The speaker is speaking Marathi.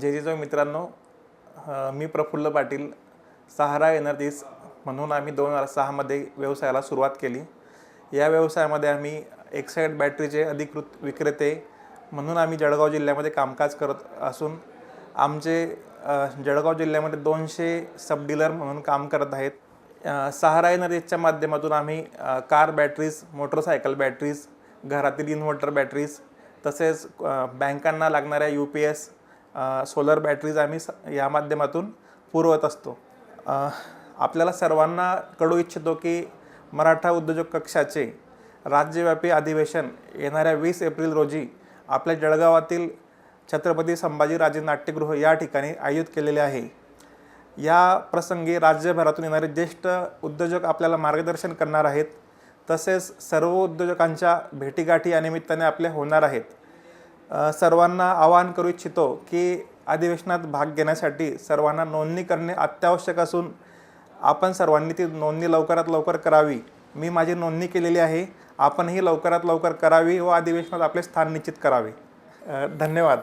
जे जे जो मित्रांनो मी प्रफुल्ल पाटील सहारा एनर्जीज म्हणून आम्ही दोन हजार सहामध्ये व्यवसायाला सुरुवात केली. या व्यवसायामध्ये आम्ही एक्साईड बॅटरीचे अधिकृत विक्रेते म्हणून आम्ही जळगाव जिल्ह्यामध्ये कामकाज करत असून आमचे जळगाव जिल्ह्यामध्ये दोनशे सब डीलर म्हणून काम करत आहेत. सहारा एनर्जीजच्या माध्यमातून आम्ही कार बॅटरीज मोटरसायकल बॅटरीज घरातील इन्व्हर्टर बॅटरीज तसेच बँकांना लागणाऱ्या U P S solar batteries आम्ही स या माध्यमातून पुरवत असतो. आपल्याला सर्वांना कळू इच्छितो की मराठा उद्योजक कक्षाचे राज्यव्यापी अधिवेशन येणाऱ्या वीस एप्रिल रोजी आपल्या जळगावातील छत्रपती संभाजीराजे नाट्यगृह या ठिकाणी आयोजित केलेले आहे. या प्रसंगी राज्यभरातून येणारे ज्येष्ठ उद्योजक आपल्याला मार्गदर्शन करणार आहेत. तसेच सर्व उद्योजकांच्या भेटीगाठी या निमित्ताने आपल्या होणार आहेत. सर्वांना आवाहन करू इच्छितो की अधिवेशनात भाग घेण्यासाठी सर्वांना नोंदणी करणे अत्यावश्यक असून आपण सर्वांनी ती नोंदणी लवकरात लवकर करावी. मी माझी नोंदणी केलेली आहे. आपणही लवकरात लवकर करावी व अधिवेशनात आपले स्थान निश्चित करावे. धन्यवाद.